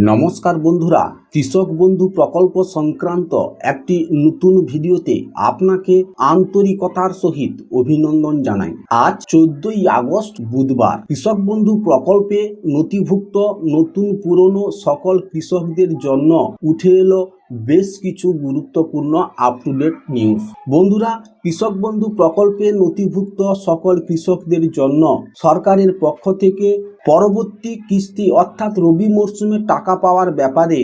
নমস্কার বন্ধুরা, কৃষক বন্ধু প্রকল্প সংক্রান্ত একটি নতুন ভিডিওতে আপনাকে আন্তরিকতার সহিত অভিনন্দন জানাই। আজ চোদ্দই আগস্ট বুধবার, কৃষক বন্ধু প্রকল্পে নথিভুক্ত নতুন পুরনো সকল কৃষকদের জন্য উঠে এলো বেশ কিছু গুরুত্বপূর্ণ আপ টু ডেট নিউজ বন্ধুরা, কৃষক বন্ধু প্রকল্পে নথিভুক্ত সকল কৃষকদের জন্য সরকারের পক্ষ থেকে পরবর্তী কিস্তি অর্থাৎ রবি মরশুমে টাকা পাওয়ার ব্যাপারে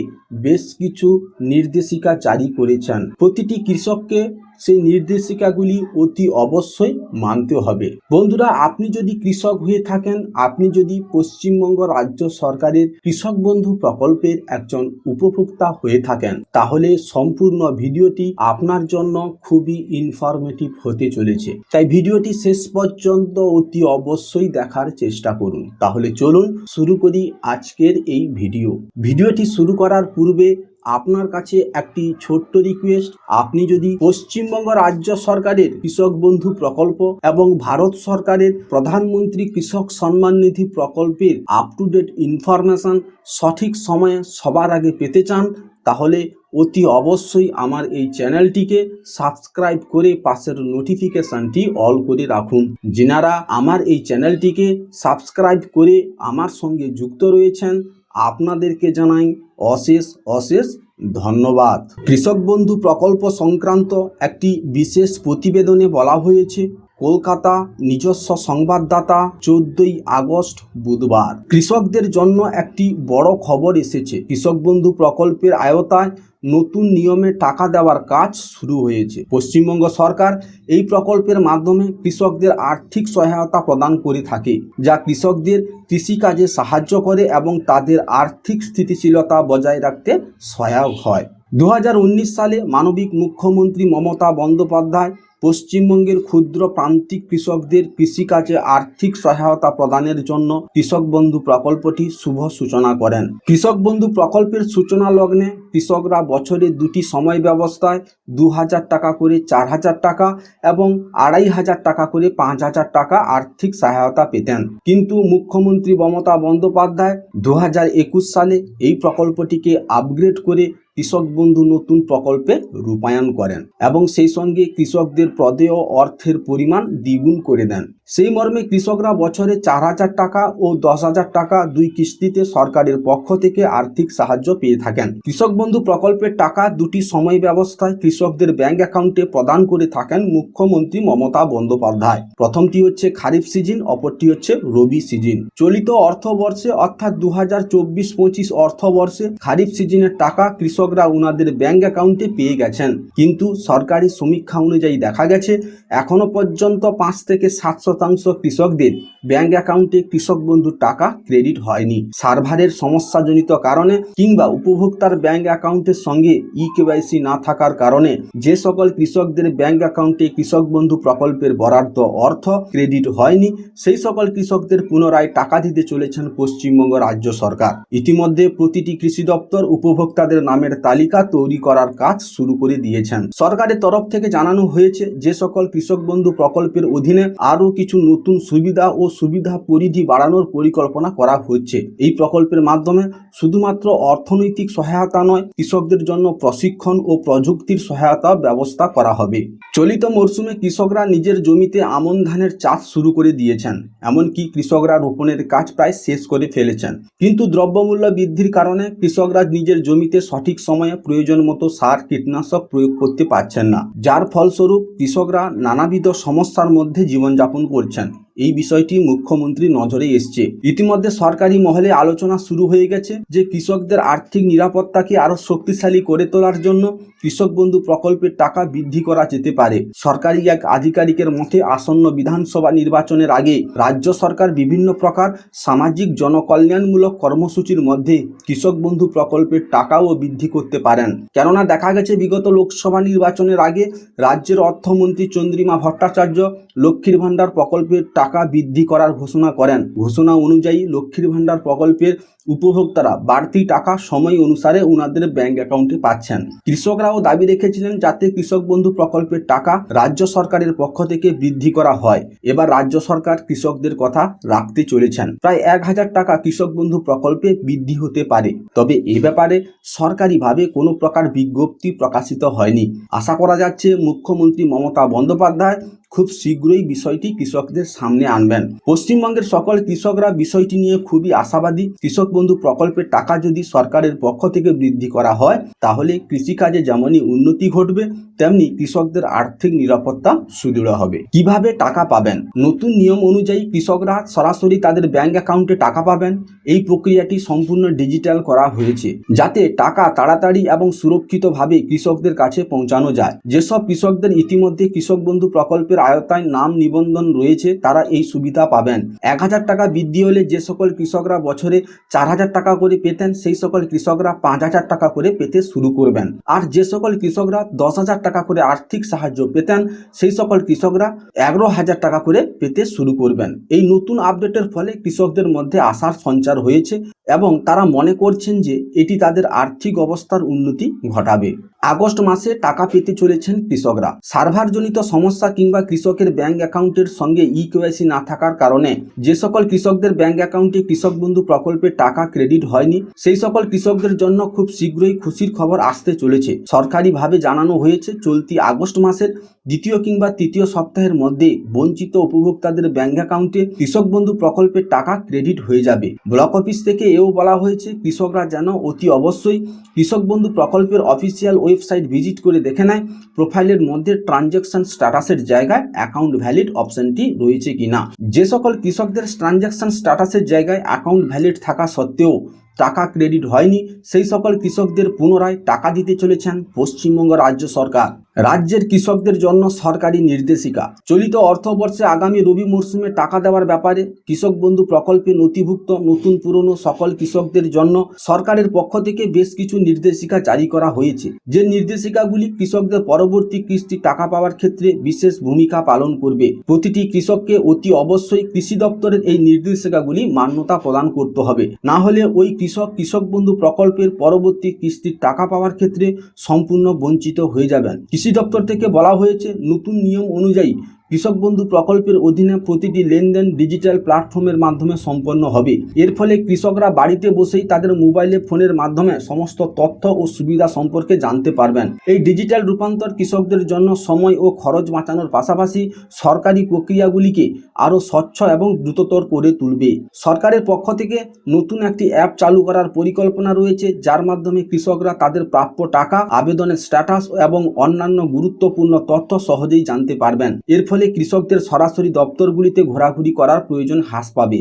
বেশ কিছু নির্দেশিকা জারি করেছেন। প্রতিটি কৃষককে সেই নির্দেশিকাগুলি অতি অবশ্যই মানতে হবে। বন্ধুরা, আপনি যদি কৃষক হয়ে থাকেন, আপনি যদি পশ্চিমবঙ্গ রাজ্য সরকারের কৃষক বন্ধু প্রকল্পের একজন উপভোক্তা হয়ে থাকেন, তাহলে সম্পূর্ণ ভিডিওটি আপনার জন্য খুবই ইনফরমেটিভ হতে চলেছে। তাই ভিডিওটি শেষ পর্যন্ত অতি অবশ্যই দেখার চেষ্টা করুন। তাহলে চলুন শুরু করি আজকের এই ভিডিও। ভিডিওটি শুরু করার পূর্বে আপনার কাছে একটি ছোট্ট রিকোয়েস্ট আপনি যদি পশ্চিমবঙ্গ রাজ্য সরকারের কৃষক বন্ধু প্রকল্প এবং ভারত সরকারের প্রধানমন্ত্রী কৃষক সম্মান নিধি প্রকল্পের আপ টু ডেট ইনফরমেশন সঠিক সময়ে সবার আগে পেতে চান, তাহলে অতি অবশ্যই আমার এই চ্যানেলটিকে সাবস্ক্রাইব করে পাশের নোটিফিকেশনটি অল করে রাখুন। যিনারা আমার এই চ্যানেলটিকে সাবস্ক্রাইব করে আমার সঙ্গে যুক্ত রয়েছেন, আপনাদেরকে জানাই অশেষ অশেষ ধন্যবাদ। কৃষক বন্ধু প্রকল্প সংক্রান্ত একটি বিশেষ প্রতিবেদনে বলা হয়েছে, কলকাতা নিজস্ব সংবাদদাতা চোদ্দই আগস্ট বুধবার। কৃষকদের জন্য একটি বড় খবর এসেছে। কৃষক বন্ধু প্রকল্পের আয়তায় নতুন নিয়মে টাকা দেওয়ার কাজ শুরু হয়েছে। পশ্চিমবঙ্গ সরকার এই প্রকল্পের মাধ্যমে কৃষকদের আর্থিক সহায়তা প্রদান করে থাকে, যা কৃষকদের কৃষিকাজে সাহায্য করে এবং তাদের আর্থিক স্থিতিশীলতা বজায় রাখতে সহায়ক হয়। দু হাজার উনিশ সালে মানবিক মুখ্যমন্ত্রী মমতা বন্দ্যোপাধ্যায় পশ্চিমবঙ্গের ক্ষুদ্র প্রান্তিক কৃষকদের কৃষিকাজে আর্থিক সহায়তা প্রদানের জন্য কৃষক বন্ধু প্রকল্পটি শুভ সূচনা করেন। কৃষক বন্ধু প্রকল্পের সূচনা লগ্নে কৃষকরা বছরে দুটি সময় ব্যবস্থায় দু হাজার টাকা করে চার হাজার টাকা এবং আড়াই হাজার টাকা করে পাঁচ হাজার টাকা আর্থিক সহায়তা পেতেন। কিন্তু মুখ্যমন্ত্রী মমতা বন্দ্যোপাধ্যায় দু হাজার একুশ সালে এই প্রকল্পটিকে আপগ্রেড করে কৃষক বন্ধু নতুন প্রকল্পে রূপায়ণ করেন এবং সেই সঙ্গে কৃষকদের প্রদেয় অর্থের পরিমাণ দ্বিগুণ করে দেন। সেই মর্মে কৃষকরা বছরে চার হাজার টাকা ও দশ হাজার টাকা দুই কিস্তিতে সরকারের পক্ষ থেকে আর্থিক সাহায্য পেয়ে থাকেন। কৃষক বন্ধু প্রকল্পের টাকা দুটি সময় ব্যবস্থায় কৃষকদের ব্যাংক অ্যাকাউন্টে প্রদান করে থাকেন মুখ্যমন্ত্রী মমতা বন্দ্যোপাধ্যায়। প্রথমটি হচ্ছে খারিফ সিজন, অপরটি হচ্ছে রবি সিজন। চলিত অর্থবর্ষে অর্থাৎ দু হাজার চব্বিশ পঁচিশ অর্থবর্ষে খারিফ সিজনের টাকা কৃষকরা ওনাদের ব্যাংক অ্যাকাউন্টে পেয়ে গেছেন। কিন্তু সরকারি সমীক্ষা অনুযায়ী দেখা গেছে, এখনও পর্যন্ত পাঁচ থেকে সাত শতাংশ কৃষকদের ব্যাংক অ্যাকাউন্টে কৃষক বন্ধুর টাকা ক্রেডিট হয়নি। সার্ভারের সমস্যাজনিত কারণে কিংবা উপভোক্তার ব্যাংক অ্যাকাউন্টের সঙ্গে ই কেওয়াইসি না থাকার কারণে যে সকল কৃষকদের ব্যাংক অ্যাকাউন্টে কৃষক বন্ধু প্রকল্পের বরাদ্দ অর্থ ক্রেডিট হয়নি, সেই সকল কৃষকদের পুনরায় টাকা দিতে চলেছেন পশ্চিমবঙ্গ রাজ্য সরকার। ইতিমধ্যে প্রতিটি কৃষি দপ্তর উপভোক্তাদের নামের তালিকা তৈরি করার কাজ শুরু করে দিয়েছেন। সরকারের তরফ থেকে জানানো হয়েছে, যে সকল কৃষক বন্ধু প্রকল্পের অধীনে আরও কিছু নতুন সুবিধা ও সুবিধা পরিধি বাড়ানোর পরিকল্পনা করা হচ্ছে। এই প্রকল্পের মাধ্যমে শুধুমাত্র অর্থনৈতিক সহায়তা নয়, কৃষকদের জন্য প্রশিক্ষণ ও প্রযুক্তির সহায়তা ব্যবস্থা করা হবে। চলিত মরশুমে কৃষকরা নিজের জমিতে আমন ধানের চাষ শুরু করে দিয়েছেন, এমনকি কৃষকরা রোপণের কাজ প্রায় শেষ করে ফেলেছেন। কিন্তু দ্রব্যমূল্য বৃদ্ধির কারণে কৃষকরা নিজের জমিতে সঠিক সময়ে প্রয়োজন মতো সার, কীটনাশক প্রয়োগ করতে পারছেন না। যার ফলস্বরূপ কৃষকরা নানাবিধ সমস্যার মধ্যে জীবনযাপন করছেন। এই বিষয়টি মুখ্যমন্ত্রী নজরে এসছে। ইতিমধ্যে সরকারি মহলে আলোচনা শুরু হয়ে গেছে যে কৃষকদের আর্থিক নিরাপত্তাকে আরও শক্তিশালী করে তোলার জন্য কৃষক বন্ধু প্রকল্পের টাকা বৃদ্ধি করা যেতে পারে। সরকারি এক আধিকারিকের মতে আসন্ন বিধানসভা নির্বাচনের আগে রাজ্য সরকার বিভিন্ন প্রকার সামাজিক জনকল্যাণমূলক কর্মসূচির মধ্যে কৃষক বন্ধু প্রকল্পের টাকাও বৃদ্ধি করতে পারেন। কেননা দেখা গেছে বিগত লোকসভা নির্বাচনের আগে রাজ্যের অর্থমন্ত্রী চন্দ্রিমা ভট্টাচার্য লক্ষ্মীর ভাণ্ডার প্রকল্পের টাকা বৃদ্ধি করার ঘোষণা করেন। ঘোষণা অনুযায়ী লক্ষ্মীর ভাণ্ডার প্রকল্পের উপভোক্তারা বাড়তি টাকা সময় অনুসারে ওনাদের ব্যাংক অ্যাকাউন্টে পাচ্ছেন। কৃষকরাও দাবি রেখেছিলেন যাতে কৃষক বন্ধু প্রকল্পের টাকা রাজ্য সরকারের পক্ষ থেকে বৃদ্ধি করা হয়। এবার রাজ্য সরকার কৃষকদের কথা রাখতে চলেছেন। প্রায় এক হাজার টাকা কৃষক বন্ধু প্রকল্পে বৃদ্ধি হতে পারে। তবে এ ব্যাপারে সরকারিভাবে কোনো প্রকার বিজ্ঞপ্তি প্রকাশিত হয়নি। আশা করা যাচ্ছে মুখ্যমন্ত্রী মমতা বন্দ্যোপাধ্যায় খুব শীঘ্রই বিষয়টি কৃষকদের সামনে আনবেন। পশ্চিমবঙ্গের সকল কৃষকরা বিষয়টি নিয়ে খুবই আশাবাদী। কৃষক বন্ধু প্রকল্পের টাকা যদি সরকারের পক্ষ থেকে বৃদ্ধি করা হয়, তাহলে কৃষিকাজে যেমনই উন্নতি ঘটবে, তেমনি কৃষকদের আর্থিক নিরাপত্তা সুদৃঢ় হবে। কীভাবে টাকা পাবেন? নতুন নিয়ম অনুযায়ী কৃষকরা সরাসরি তাদের ব্যাংক অ্যাকাউন্টে টাকা পাবেন। এই প্রক্রিয়াটি সম্পূর্ণ ডিজিটাল করা হয়েছে, যাতে টাকা তাড়াতাড়ি এবং সুরক্ষিতভাবে কৃষকদের কাছে পৌঁছানো যায়। যেসব কৃষকদের ইতিমধ্যে কৃষক বন্ধু প্রকল্পের আয়তায় নাম নিবন্ধন রয়েছে, তারা এই সুবিধা পাবেন। এক হাজার টাকা বৃদ্ধি হলে যে সকল কৃষকরা বছরে চার হাজার টাকা করে পেতেন, সেই সকল কৃষকরা পাঁচ হাজার টাকা করে পেতে শুরু করবেন। আর যে সকল কৃষকরা দশ হাজার টাকা করে আর্থিক সাহায্য পেতেন, সেই সকল কৃষকরা এগারো হাজার টাকা করে পেতে শুরু করবেন। এই নতুন আপডেটের ফলে কৃষকদের মধ্যে আশার সঞ্চার হয়েছে। এবং তারা মনে করছেন যে এটি তাদের আর্থিক অবস্থার উন্নতি ঘটাবে। আগস্ট মাসে টাকা পেতে চলেছেন কৃষকরা। সার্ভারজনিত সমস্যা কিংবা কৃষকের ব্যাংক অ্যাকাউন্টের সঙ্গে ই কেওয়াইসি না থাকার কারণে যে সকল কৃষকদের ব্যাংক অ্যাকাউন্টে কৃষক বন্ধু প্রকল্পের টাকা ক্রেডিট হয়নি, সেই সকল কৃষকদের জন্য খুব শীঘ্রই খুশির খবর আসতে চলেছে। সরকারিভাবে জানানো হয়েছে, চলতি আগস্ট মাসের দ্বিতীয় কিংবা তৃতীয় সপ্তাহের মধ্যে বঞ্চিত উপভোক্তাদের ব্যাংক অ্যাকাউন্টে কৃষক বন্ধু প্রকল্পের টাকা ক্রেডিট হয়ে যাবে। ব্লক অফিস থেকে এও বলা হয়েছে, কৃষকরা যেন অতি অবশ্যই কৃষক বন্ধু প্রকল্পের অফিসিয়াল ওয়েবসাইট ভিজিট করে দেখে নেয় প্রোফাইলের মধ্যে ট্রানজ্যাকশন স্ট্যাটাসের জায়গায় অ্যাকাউন্ট ভ্যালিড অপশনটি রয়েছে কিনা যে সকল কৃষকদের ট্রানজ্যাকশন স্ট্যাটাসের জায়গায় অ্যাকাউন্ট ভ্যালিড থাকা সত্ত্বেও টাকা ক্রেডিট হয়নি, সেই সকল কৃষকদের পুনরায় টাকা দিতে চলেছেন পশ্চিমবঙ্গ রাজ্য সরকার। রাজ্যের কৃষকদের জন্য সরকারি নির্দেশিকা। চলিত অর্থবর্ষে আগামী রবি মরশুমে টাকা দেওয়ার ব্যাপারে কৃষক বন্ধু প্রকল্পে নথিভুক্ত নতুন পুরনো সকল কৃষকদের জন্য সরকারের পক্ষ থেকে বেশ কিছু নির্দেশিকা জারি করা হয়েছে। যে নির্দেশিকাগুলি কৃষকদের পরবর্তী কিস্তি টাকা পাওয়ার ক্ষেত্রে বিশেষ ভূমিকা পালন করবে, প্রতিটি কৃষককে অতি অবশ্যই কৃষি দপ্তরের এই নির্দেশিকাগুলি মান্যতা প্রদান করতে হবে। না হলে ওই কৃষক কৃষক বন্ধু প্রকল্পের পরবর্তী কিস্তির টাকা পাওয়ার ক্ষেত্রে সম্পূর্ণ বঞ্চিত হয়ে যাবেন। কৃষি দপ্তর থেকে বলা হয়েছে নতুন নিয়ম অনুযায়ী কৃষক বন্ধু প্রকল্পের অধীনে প্রতিটি লেনদেন ডিজিটাল প্ল্যাটফর্মের মাধ্যমে সম্পন্ন হবে। এর ফলে কৃষকরা বাড়িতে বসেই তাদের মোবাইলে, ফোনের মাধ্যমে সমস্ত তথ্য ও সুবিধা সম্পর্কে জানতে পারবেন। এই ডিজিটাল রূপান্তর কৃষকদের জন্য সময় ও খরচ বাঁচানোর পাশাপাশি সরকারি প্রক্রিয়াগুলিকে আরও স্বচ্ছ এবং দ্রুততর করে তুলবে। সরকারের পক্ষ থেকে নতুন একটি অ্যাপ চালু করার পরিকল্পনা রয়েছে, যার মাধ্যমে কৃষকরা তাদের প্রাপ্য টাকা, আবেদনের স্ট্যাটাস এবং অন্যান্য গুরুত্বপূর্ণ তথ্য সহজেই জানতে পারবেন। এর ফলে কৃষকদের সরাসরি দপ্তরগুলিতে ঘোরাঘুরি করার প্রয়োজন হ্রাস পাবে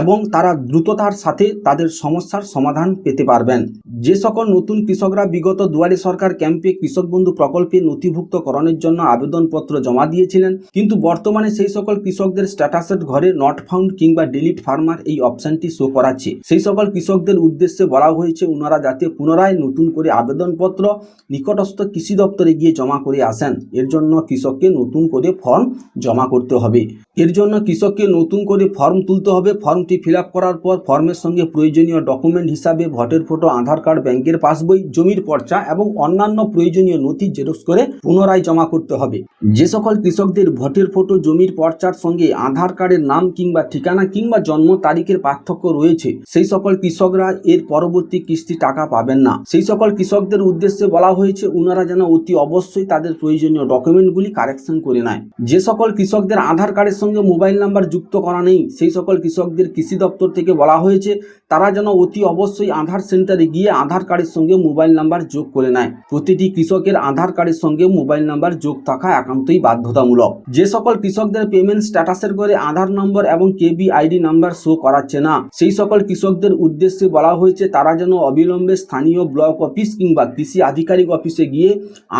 এবং তারা দ্রুততার সাথে তাদের সমস্যার সমাধান পেতে পারবেন। যে সকল নতুন কৃষকরা বিগত দুয়ারে সরকার ক্যাম্পে কৃষক বন্ধু প্রকল্পে নথিভুক্তকরণের জন্য আবেদনপত্র জমা দিয়েছিলেন, কিন্তু বর্তমানে সেই সকল কৃষকদের স্ট্যাটাসের ঘরে নট ফাউন্ড কিংবা ডিলিট ফার্মার এই অপশনটি শো করাচ্ছে। সেই সকল কৃষকদের উদ্দেশ্যে বলা হয়েছে ওনারা যাতে পুনরায় নতুন করে আবেদনপত্র নিকটস্থ কৃষি দপ্তরে গিয়ে জমা করে আসেন। এর জন্য কৃষককে নতুন করে ফর্ম জমা করতে হবে। এর জন্য কৃষককে নতুন করে ফর্ম তুলতে হবে। ফর্মটি ফিল করার পর ফর্মের সঙ্গে প্রয়োজনীয় ডকুমেন্ট হিসাবে ভোটের ফটো, আধার কার্ড, ব্যাংকের পাসবই, জমির পর্চা এবং অন্যান্য প্রয়োজনীয় নথি জেরক্স করে পুনরায় জমা করতে হবে। যে সকল কৃষকদের ভোটের ফটো, জমির পর্চার সঙ্গে আধার কার্ডের নাম কিংবা ঠিকানা কিংবা জন্ম তারিখের পার্থক্য রয়েছে, সেই সকল কৃষকরা এর পরবর্তী কিস্তি টাকা পাবেন না। সেই সকল কৃষকদের উদ্দেশ্যে বলা হয়েছে ওনারা যেন অতি অবশ্যই তাদের প্রয়োজনীয় ডকুমেন্টগুলি কারেকশন করে নেয়। যে সকল কৃষকদের আধার কার্ডের সঙ্গে মোবাইল নাম্বার যুক্ত করা নেই। সেই সকল কৃষকদের কৃষি দপ্তর থেকে বলা হয়েছে তারা যেন অতি অবশ্যই আধার সেন্টারে গিয়ে আধার কার্ডের সঙ্গে মোবাইল নাম্বার যোগ করে নেয়। প্রতিটি কৃষকের আধার কার্ডের সঙ্গে মোবাইল নাম্বার যোগ থাকা একান্তই বাধ্যতামূলক। যে সকল কৃষকদের পেমেন্ট স্ট্যাটাসের করে আধার নম্বর এবং কেবি আইডি নাম্বার শো করাচ্ছে না, সেই সকল কৃষকদের উদ্দেশ্যে বলা হয়েছে তারা যেন অবিলম্বে স্থানীয় ব্লক অফিস কিংবা কৃষি আধিকারিক অফিসে গিয়ে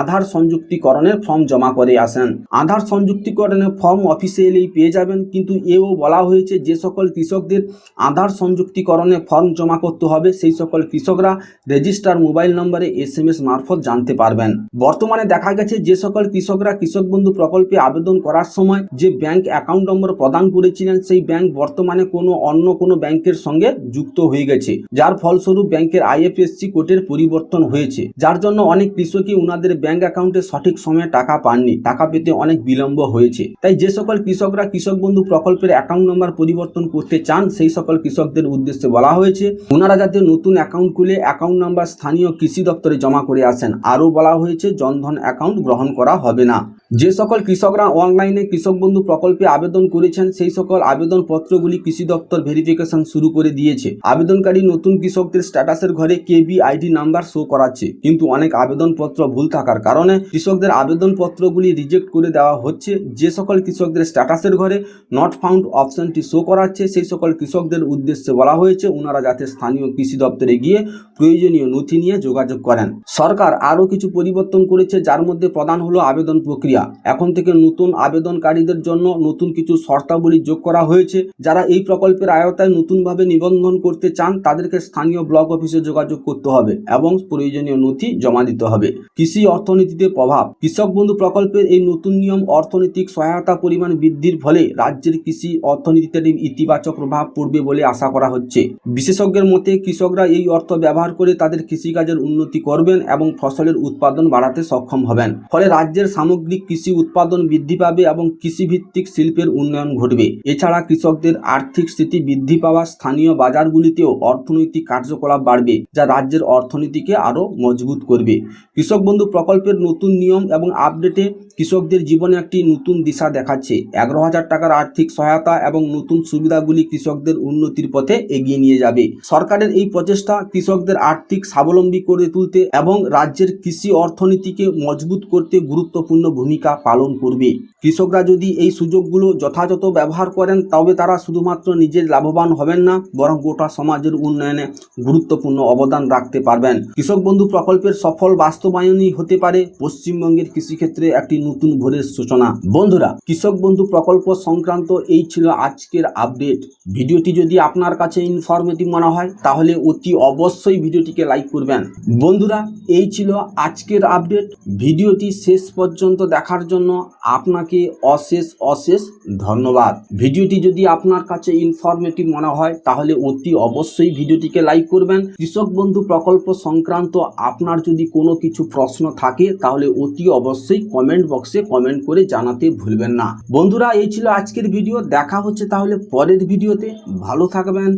আধার সংযুক্তিকরণের ফর্ম জমা করে আসেন। আধার সংযুক্তিকরণের ফর্ম অফিসে এলেই পেয়ে যাবেন, কিন্তু এও বলা হয়েছে যে সকল কৃষকদের আধার সংযুক্তিকরণে ফর্ম জমা করতে হবে। সেই সকল কৃষকরা রেজিস্টার মোবাইল নম্বরে এস এম এস মারফত জানতে পারবেন। বর্তমানে দেখা গেছে যে সকল কৃষকরা কৃষক বন্ধু প্রকল্পে আবেদন করার সময় যে ব্যাংক অ্যাকাউন্ট নম্বর প্রদান করেছিলেন, সেই ব্যাংক বর্তমানে কোনো অন্য কোনো ব্যাংকের সঙ্গে যুক্ত হয়ে গেছে। যার ফলস্বরূপ ব্যাংকের আইএফএসসি কোডের পরিবর্তন হয়েছে। যার জন্য অনেক কৃষকই উনাদের ব্যাংক অ্যাকাউন্টে সঠিক সময়ে টাকা পাননি। টাকা পেতে অনেক বিলম্ব হয়েছে। তাই যে সকল কৃষকরা কৃষক বন্ধু প্রকল্পের অ্যাকাউন্ট নম্বর পরিবর্তন করতে চান, সেই সকল কৃষকদের উদ্দেশ্যে বলা হয়েছে। ওনারা যাতে নতুন অ্যাকাউন্ট খুলে অ্যাকাউন্ট নাম্বার স্থানীয় কৃষি দপ্তরে জমা করে আসেন। আরও বলা হয়েছে, জনধন অ্যাকাউন্ট গ্রহণ করা হবে না। যে সকল কৃষকরা অনলাইনে কৃষক বন্ধু প্রকল্পে আবেদন করেছেন, সেই সকল আবেদন পত্রগুলি কৃষি দপ্তর ভেরিফিকেশন শুরু করে দিয়েছে। আবেদনকারী নতুন কৃষকদের স্ট্যাটাসের ঘরে কেবি আইডি নাম্বার শো করাচ্ছে। কিন্তু অনেক আবেদনপত্র ভুল থাকার কারণে কৃষকদের আবেদনপত্রগুলি রিজেক্ট করে দেওয়া হচ্ছে। যে সকল কৃষকদের স্ট্যাটাসের ঘরে নট ফাউন্ড অপশনটি শো করাচ্ছে, সেই সকল কৃষকদের উদ্দেশ্যে বলা হয়েছে, ওনারা যাতে স্থানীয় কৃষি দপ্তরে গিয়ে প্রয়োজনীয় নথি নিয়ে যোগাযোগ করেন। সরকার আরও কিছু পরিবর্তন করেছে, যার মধ্যে প্রধান হলো আবেদন প্রক্রিয়া। এখন থেকে নতুন আবেদনকারীদের জন্য নতুন কিছু শর্তাবলী যোগ করা হয়েছে। যারা এই প্রকল্পের আয়তায় নতুনভাবে নিবন্ধন করতে চান, তাদেরকে স্থানীয় ব্লক অফিসে যোগাযোগ করতে হবে এবং প্রয়োজনীয় নথি জমা দিতে হবে। কৃষি অর্থনীতিতে প্রভাব। কৃষক বন্ধু প্রকল্পের এই নতুন নিয়ম অর্থনৈতিক সহায়তা পরিমাণ বৃদ্ধির ফলে রাজ্যের কৃষি অর্থনীতিতে ইতিবাচক প্রভাব পড়বে বলে আশা করা হচ্ছে। বিশেষজ্ঞের মতে, কৃষকরা এই অর্থ ব্যবহার করে তাদের কৃষিকাজের উন্নতি করবেন এবং ফসলের উৎপাদন বাড়াতে সক্ষম হবেন। ফলে রাজ্যের সামগ্রিক কৃষি উৎপাদন বৃদ্ধি পাবে এবং কৃষিভিত্তিক শিল্পের উন্নয়ন ঘটবে। এছাড়া কৃষকদের আর্থিক স্থিতি বৃদ্ধি পাওয়া স্থানীয় বাজারগুলিতেও অর্থনৈতিক কার্যকলাপ বাড়বে, যা রাজ্যের অর্থনীতিকে আরও মজবুত করবে। কৃষক বন্ধু প্রকল্পের নতুন নিয়ম এবং আপডেটে কৃষকদের জীবনে একটি নতুন দিশা দেখাচ্ছে। এগারো হাজার টাকার আর্থিক সহায়তা এবং নতুন সুবিধাগুলি কৃষকদের উন্নতির পথে এগিয়ে নিয়ে যাবে। সরকারের এই প্রচেষ্টা কৃষকদের আর্থিক স্বাবলম্বী করে তুলতে এবং রাজ্যের কৃষি অর্থনীতিকে মজবুত করতে গুরুত্বপূর্ণ ভূমিকা পালন করবে। কৃষকরা যদি এই সুযোগগুলো যথাযথ ব্যবহার করেন, তবে তারা শুধুমাত্র নিজের লাভবান হবেন না, বরং গোটা সমাজের উন্নয়নে গুরুত্বপূর্ণ অবদান রাখতে পারবেন। কৃষক বন্ধু প্রকল্পের সফল বাস্তবায়নই হতে পারে পশ্চিমবঙ্গের কৃষিক্ষেত্রে একটি নতুন ভোরের সূচনা। বন্ধুরা, কৃষক বন্ধু প্রকল্প সংক্রান্ত এই ছিল আজকের আপডেট। ভিডিওটি যদি আপনার কাছে ইনফরমেটিভ মনে হয়, তাহলে অতি অবশ্যই ভিডিওটিকে লাইক করবেন। বন্ধুরা, এই ছিল আজকের আপডেট। ভিডিওটি শেষ পর্যন্ত দেখার জন্য আপনাকে অশেষ অশেষ ধন্যবাদ। ভিডিওটি যদি আপনার কাছে ইনফরমেটিভ মনে হয়, তাহলে অতি অবশ্যই ভিডিওটিকে লাইক করবেন। কৃষক বন্ধু প্রকল্প সংক্রান্ত আপনার যদি কোনো কিছু প্রশ্ন থাকে, তাহলে অতি অবশ্যই কমেন্ট বক্সে কমেন্ট করে জানাতে ভুলবেন না। বন্ধুরা, এই ছিল আজকের ভিডিও। দেখা হচ্ছে তাহলে পরের ভিডিওতে। ভালো থাকবেন।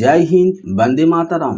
জয় হিন্দ। বন্দে মাতারাম।